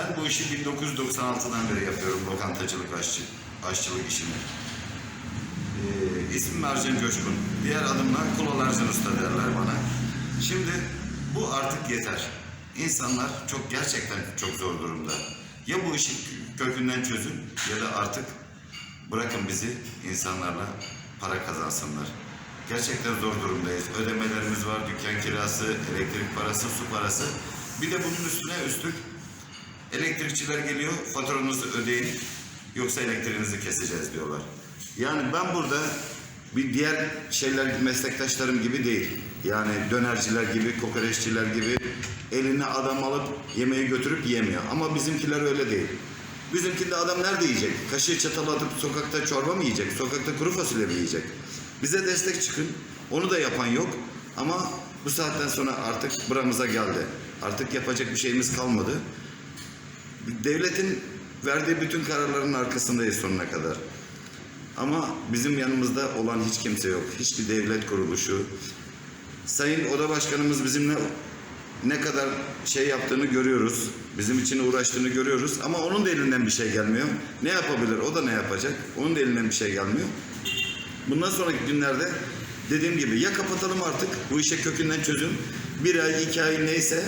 Ben bu işi 1996'dan beri yapıyorum lokantacılık aşçı, aşçılık işini. Ee, ismim Ercan Coşkun. Diğer adımla Kulol Ercan Usta derler bana. Şimdi bu artık yeter. İnsanlar çok gerçekten çok zor durumda. Ya bu işi kökünden çözün ya da artık bırakın bizi insanlarla para kazansınlar. Gerçekten zor durumdayız. Ödemelerimiz var, dükkan kirası, elektrik parası, su parası. Bir de bunun üstüne üstlük elektrikçiler geliyor, faturanızı ödeyin yoksa elektriğinizi keseceğiz diyorlar. Yani ben burada bir diğer şeyler meslektaşlarım gibi değil. Yani dönerciler gibi, kokoreççiler gibi eline adam alıp yemeği götürüp yemiyor. Ama bizimkiler öyle değil. Bizimkinde adam nerede yiyecek? Kaşığı çatalı atıp sokakta çorba mı yiyecek? Sokakta kuru fasulye mi yiyecek? Bize destek çıkın. Onu da yapan yok. Ama bu saatten sonra artık buramıza geldi. Artık yapacak bir şeyimiz kalmadı. Devletin verdiği bütün kararların arkasındayız sonuna kadar. Ama bizim yanımızda olan hiç kimse yok. Hiçbir devlet kuruluşu. Sayın Oda Başkanımız bizimle ne kadar şey yaptığını görüyoruz. Bizim için uğraştığını görüyoruz. Ama onun da elinden bir şey gelmiyor. Ne yapabilir? O da ne yapacak? Onun da elinden bir şey gelmiyor. Bundan sonraki günlerde dediğim gibi ya kapatalım artık bu işe kökünden çözüm. Bir ay, iki ay neyse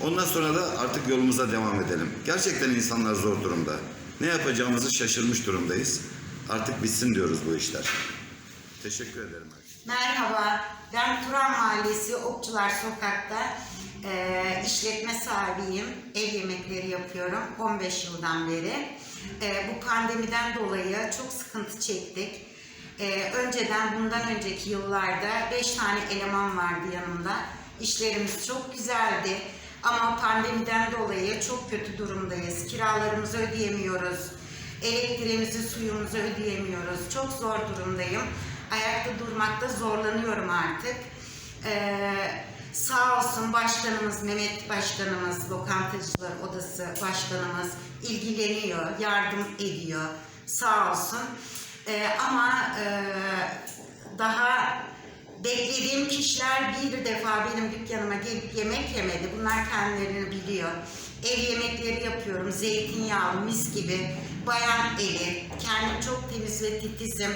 ondan sonra da artık yolumuza devam edelim. Gerçekten insanlar zor durumda. Ne yapacağımızı şaşırmış durumdayız. Artık bitsin diyoruz bu işler. Teşekkür ederim. Merhaba, ben Turan Mahallesi Okçular Sokak'ta eee, işletme sahibiyim. Ev yemekleri yapıyorum 15 yıldan beri. Eee, bu pandemiden dolayı çok sıkıntı çektik. Eee, önceden bundan önceki yıllarda 5 tane eleman vardı yanımda. İşlerimiz çok güzeldi. Ama pandemiden dolayı çok kötü durumdayız. Kiralarımızı ödeyemiyoruz. Elektriğimizi, suyumuzu ödeyemiyoruz. Çok zor durumdayım. Ayakta durmakta zorlanıyorum artık. Ee, sağ olsun başkanımız, Mehmet Başkanımız, Lokantacılar Odası Başkanımız ilgileniyor, yardım ediyor. Sağ olsun. Ee, ama e, daha beklediğim kişiler bir defa benim dükkanıma gelip yemek yemedi. Bunlar kendilerini biliyor. Ev yemekleri yapıyorum. Zeytinyağlı, mis gibi. Bayan eli. Kendim çok temiz ve titizim.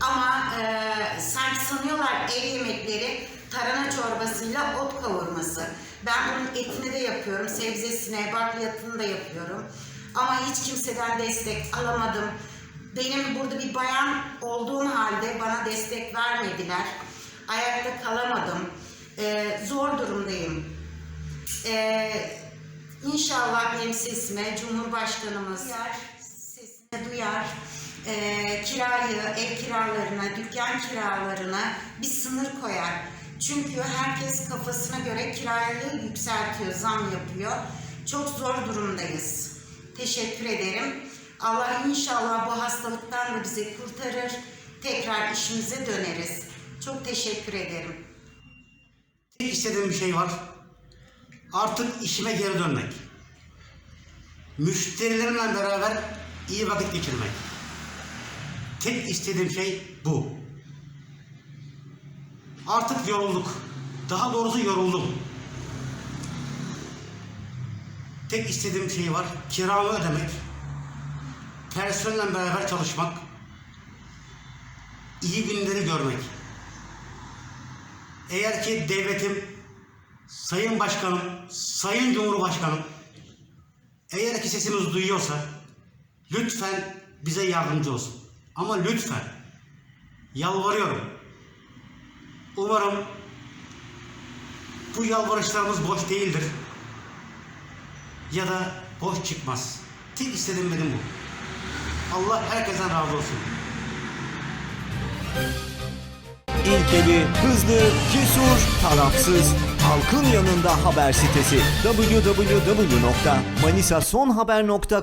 Ama e, sanki sanıyorlar ev yemekleri tarhana çorbasıyla ot kavurması. Ben bunun etini de yapıyorum. Sebzesine, bakliyatını da yapıyorum. Ama hiç kimseden destek alamadım. Benim burada bir bayan olduğum halde bana destek vermediler. Ayakta kalamadım. Ee, zor durumdayım. Ee, inşallah benim sesime Cumhurbaşkanımız duyar, sesini duyar. Ee, kirayı, ev kiralarına, dükkan kiralarına bir sınır koyar. Çünkü herkes kafasına göre kirayı yükseltiyor, zam yapıyor. Çok zor durumdayız. Teşekkür ederim. Allah inşallah bu hastalıktan da bizi kurtarır. Tekrar işimize döneriz. Çok teşekkür ederim. Tek istediğim bir şey var. Artık işime geri dönmek. Müşterilerimle beraber iyi vakit geçirmek. Tek istediğim şey bu. Artık yorulduk. Daha doğrusu yoruldum. Tek istediğim şey var. Kiramı ödemek. Personelle beraber çalışmak. iyi günleri görmek. Eğer ki devletim, Sayın Başkanım, Sayın Cumhurbaşkanım eğer ki sesimizi duyuyorsa lütfen bize yardımcı olsun. Ama lütfen yalvarıyorum. Umarım bu yalvarışlarımız boş değildir. Ya da boş çıkmaz. Tek istediğim benim bu. Allah herkesten razı olsun. İlkeli, hızlı, cesur, tarafsız. Halkın yanında haber sitesi www.manisasonhaber.com